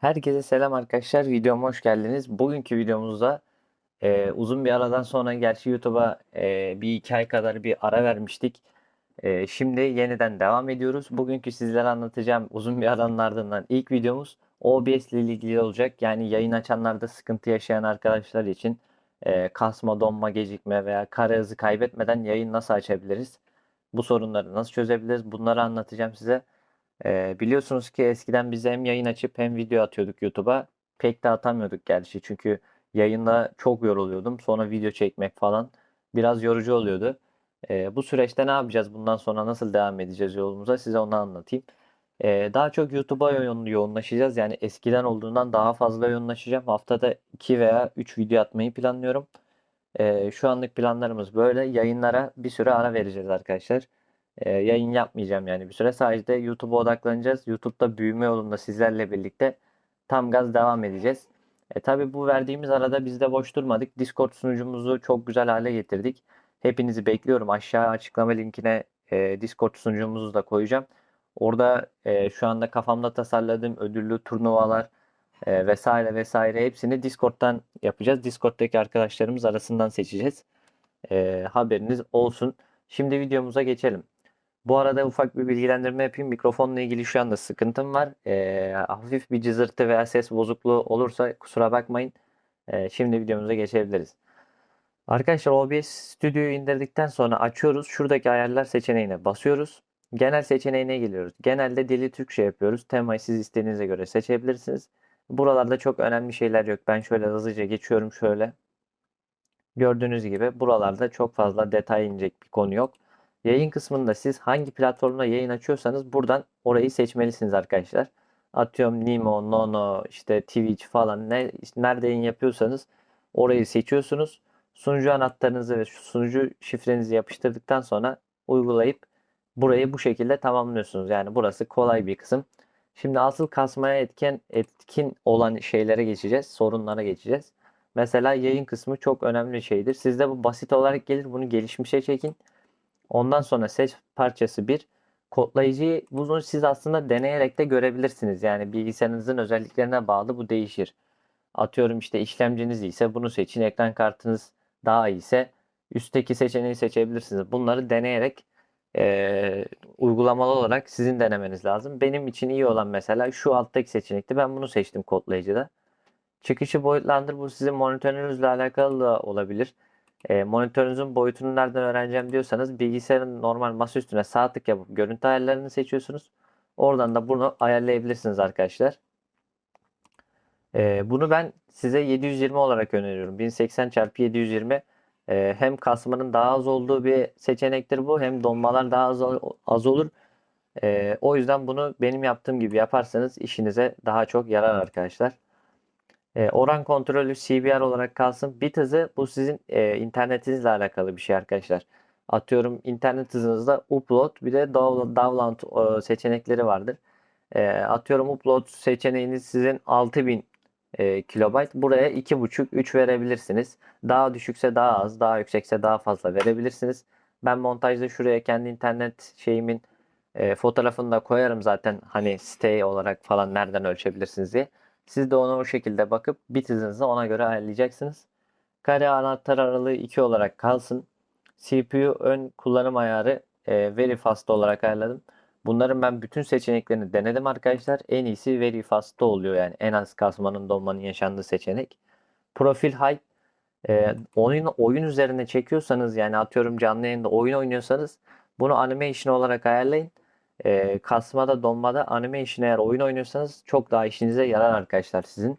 Herkese selam arkadaşlar. Videoma hoş geldiniz. Bugünkü videomuzda e, uzun bir aradan sonra gerçi YouTube'a e, bir iki ay kadar bir ara vermiştik. E, şimdi yeniden devam ediyoruz. Bugünkü sizlere anlatacağım uzun bir aranın ardından ilk videomuz OBS ile ilgili olacak. Yani yayın açanlarda sıkıntı yaşayan arkadaşlar için e, kasma, donma, gecikme veya kare hızı kaybetmeden yayın nasıl açabiliriz? Bu sorunları nasıl çözebiliriz? Bunları anlatacağım size. Ee, biliyorsunuz ki eskiden biz hem yayın açıp hem video atıyorduk YouTube'a. Pek de atamıyorduk gerçi çünkü yayında çok yoruluyordum. Sonra video çekmek falan biraz yorucu oluyordu. Ee, bu süreçte ne yapacağız? Bundan sonra nasıl devam edeceğiz yolumuza? Size onu anlatayım. Ee, daha çok YouTube'a yoğun, yoğunlaşacağız. Yani eskiden olduğundan daha fazla yoğunlaşacağım. Haftada 2 veya 3 video atmayı planlıyorum. Ee, şu anlık planlarımız böyle. Yayınlara bir süre ara vereceğiz arkadaşlar. Ee, yayın yapmayacağım yani bir süre. Sadece YouTube'a odaklanacağız. YouTube'da büyüme yolunda sizlerle birlikte tam gaz devam edeceğiz. E, tabii bu verdiğimiz arada biz de boş durmadık. Discord sunucumuzu çok güzel hale getirdik. Hepinizi bekliyorum. Aşağı açıklama linkine e, Discord sunucumuzu da koyacağım. Orada e, şu anda kafamda tasarladığım ödüllü turnuvalar e, vesaire vesaire hepsini Discord'dan yapacağız. Discord'daki arkadaşlarımız arasından seçeceğiz. E, haberiniz olsun. Şimdi videomuza geçelim. Bu arada ufak bir bilgilendirme yapayım. Mikrofonla ilgili şu anda sıkıntım var. Ee, hafif bir cızırtı veya ses bozukluğu olursa kusura bakmayın. Ee, şimdi videomuza geçebiliriz. Arkadaşlar OBS Studio'yu indirdikten sonra açıyoruz. Şuradaki ayarlar seçeneğine basıyoruz. Genel seçeneğine geliyoruz. Genelde dili Türkçe yapıyoruz. Temayı siz istediğinize göre seçebilirsiniz. Buralarda çok önemli şeyler yok. Ben şöyle hızlıca geçiyorum şöyle. Gördüğünüz gibi buralarda çok fazla detay inecek bir konu yok. Yayın kısmında siz hangi platformda yayın açıyorsanız buradan orayı seçmelisiniz arkadaşlar. Atıyorum Nimo, Nono, işte Twitch falan ne işte nerede yayın yapıyorsanız orayı seçiyorsunuz. Sunucu anahtarınızı ve sunucu şifrenizi yapıştırdıktan sonra uygulayıp burayı bu şekilde tamamlıyorsunuz. Yani burası kolay bir kısım. Şimdi asıl kasmaya etken etkin olan şeylere geçeceğiz. Sorunlara geçeceğiz. Mesela yayın kısmı çok önemli şeydir. Sizde bu basit olarak gelir. Bunu gelişmişe çekin. Ondan sonra seç parçası 1. Kodlayıcıyı bunu siz aslında deneyerek de görebilirsiniz. Yani bilgisayarınızın özelliklerine bağlı bu değişir. Atıyorum işte işlemciniz ise bunu seçin. Ekran kartınız daha iyi ise üstteki seçeneği seçebilirsiniz. Bunları deneyerek e, uygulamalı olarak sizin denemeniz lazım. Benim için iyi olan mesela şu alttaki seçenekti. Ben bunu seçtim kodlayıcıda. Çıkışı boyutlandır. Bu sizin monitörünüzle alakalı da olabilir. E, monitörünüzün boyutunu nereden öğreneceğim diyorsanız bilgisayarın normal masaüstüne sağ tık yapıp görüntü ayarlarını seçiyorsunuz. Oradan da bunu ayarlayabilirsiniz arkadaşlar. E, bunu ben size 720 olarak öneriyorum. 1080 x 720 e, hem kasmanın daha az olduğu bir seçenektir bu hem donmalar daha az, az olur. E, o yüzden bunu benim yaptığım gibi yaparsanız işinize daha çok yarar arkadaşlar. E, oran kontrolü CBR olarak kalsın. Bit hızı bu sizin e, internetinizle alakalı bir şey arkadaşlar. Atıyorum internet hızınızda upload bir de download e, seçenekleri vardır. E, atıyorum upload seçeneğiniz sizin 6000 e, kilobayt. Buraya 2.5-3 verebilirsiniz. Daha düşükse daha az, daha yüksekse daha fazla verebilirsiniz. Ben montajda şuraya kendi internet şeyimin e, fotoğrafını da koyarım zaten hani site olarak falan nereden ölçebilirsiniz diye. Siz de ona o şekilde bakıp bit hızınızı ona göre ayarlayacaksınız. Kare anahtar aralığı 2 olarak kalsın. CPU ön kullanım ayarı e, very fast olarak ayarladım. Bunların ben bütün seçeneklerini denedim arkadaşlar. En iyisi very fast'ta oluyor yani en az kasmanın donmanın yaşandığı seçenek. Profil high e, oyun, oyun üzerine çekiyorsanız yani atıyorum canlı yayında oyun oynuyorsanız bunu animation olarak ayarlayın e, kasmada donmada animation eğer oyun oynuyorsanız çok daha işinize yarar arkadaşlar sizin.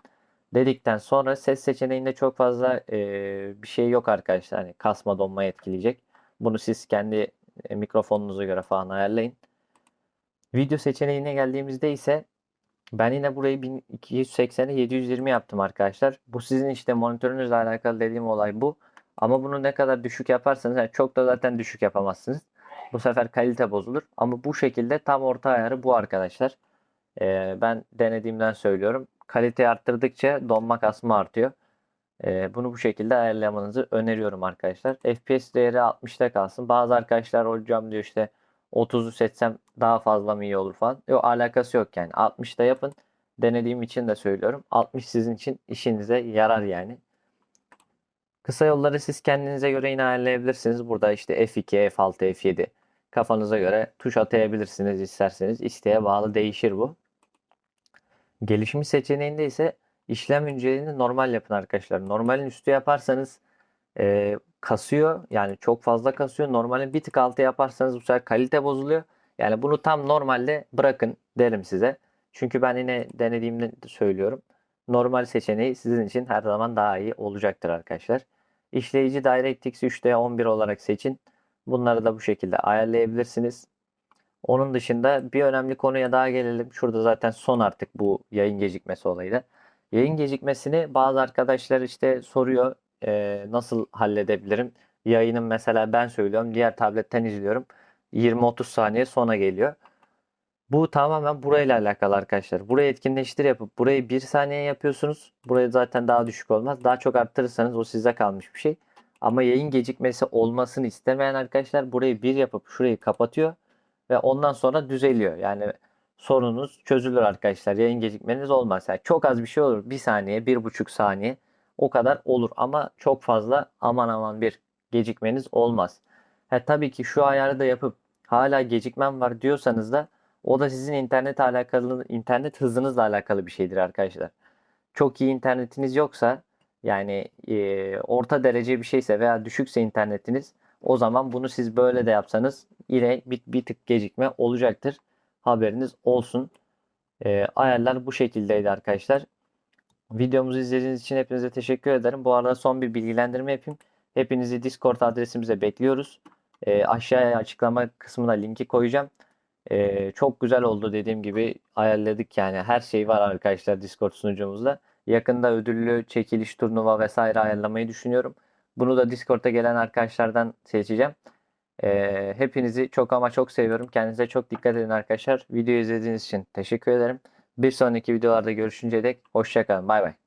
Dedikten sonra ses seçeneğinde çok fazla e, bir şey yok arkadaşlar. Hani kasma donma etkileyecek. Bunu siz kendi e, mikrofonunuza göre falan ayarlayın. Video seçeneğine geldiğimizde ise ben yine burayı 1280'e 720 yaptım arkadaşlar. Bu sizin işte monitörünüzle alakalı dediğim olay bu. Ama bunu ne kadar düşük yaparsanız yani çok da zaten düşük yapamazsınız. Bu sefer kalite bozulur. Ama bu şekilde tam orta ayarı bu arkadaşlar. Ee, ben denediğimden söylüyorum. Kaliteyi arttırdıkça donma kasma artıyor. Ee, bunu bu şekilde ayarlamanızı öneriyorum arkadaşlar. FPS değeri 60'ta kalsın. Bazı arkadaşlar hocam diyor işte 30'u seçsem daha fazla mı iyi olur falan. Yok alakası yok yani. 60'da yapın. denediğim için de söylüyorum. 60 sizin için işinize yarar yani. Kısa yolları siz kendinize göre yine ayarlayabilirsiniz. Burada işte F2, F6, F7 kafanıza göre tuş atayabilirsiniz isterseniz. İsteğe bağlı değişir bu. Gelişmiş seçeneğinde ise işlem inceliğini normal yapın arkadaşlar. Normalin üstü yaparsanız e, kasıyor. Yani çok fazla kasıyor. Normalin bir tık altı yaparsanız bu sefer kalite bozuluyor. Yani bunu tam normalde bırakın derim size. Çünkü ben yine denediğimde söylüyorum. Normal seçeneği sizin için her zaman daha iyi olacaktır arkadaşlar. İşleyici DirectX 3D 11 olarak seçin. Bunları da bu şekilde ayarlayabilirsiniz. Onun dışında bir önemli konuya daha gelelim. Şurada zaten son artık bu yayın gecikmesi olayı da. Yayın gecikmesini bazı arkadaşlar işte soruyor e, nasıl halledebilirim? Yayının mesela ben söylüyorum diğer tabletten izliyorum. 20-30 saniye sonra geliyor. Bu tamamen burayla alakalı arkadaşlar. Burayı etkinleştir yapıp burayı 1 saniye yapıyorsunuz. Burayı zaten daha düşük olmaz. Daha çok arttırırsanız o size kalmış bir şey. Ama yayın gecikmesi olmasını istemeyen arkadaşlar burayı 1 yapıp şurayı kapatıyor ve ondan sonra düzeliyor. Yani sorunuz çözülür arkadaşlar. Yayın gecikmeniz olmaz. Yani çok az bir şey olur. 1 saniye, 1,5 saniye o kadar olur ama çok fazla aman aman bir gecikmeniz olmaz. Ha, tabii ki şu ayarı da yapıp hala gecikmem var diyorsanız da o da sizin internet alakalı internet hızınızla alakalı bir şeydir arkadaşlar. Çok iyi internetiniz yoksa yani e, orta derece bir şeyse veya düşükse internetiniz o zaman bunu siz böyle de yapsanız yine bir, bir tık gecikme olacaktır. Haberiniz olsun. E, ayarlar bu şekildeydi arkadaşlar. Videomuzu izlediğiniz için hepinize teşekkür ederim. Bu arada son bir bilgilendirme yapayım. Hepinizi Discord adresimize bekliyoruz. E, aşağıya açıklama kısmına linki koyacağım. E, çok güzel oldu dediğim gibi ayarladık yani her şey var arkadaşlar Discord sunucumuzda. Yakında ödüllü çekiliş turnuva vesaire ayarlamayı düşünüyorum. Bunu da Discord'a gelen arkadaşlardan seçeceğim. E, hepinizi çok ama çok seviyorum. Kendinize çok dikkat edin arkadaşlar. Videoyu izlediğiniz için teşekkür ederim. Bir sonraki videolarda görüşünceye dek hoşçakalın. Bay bay.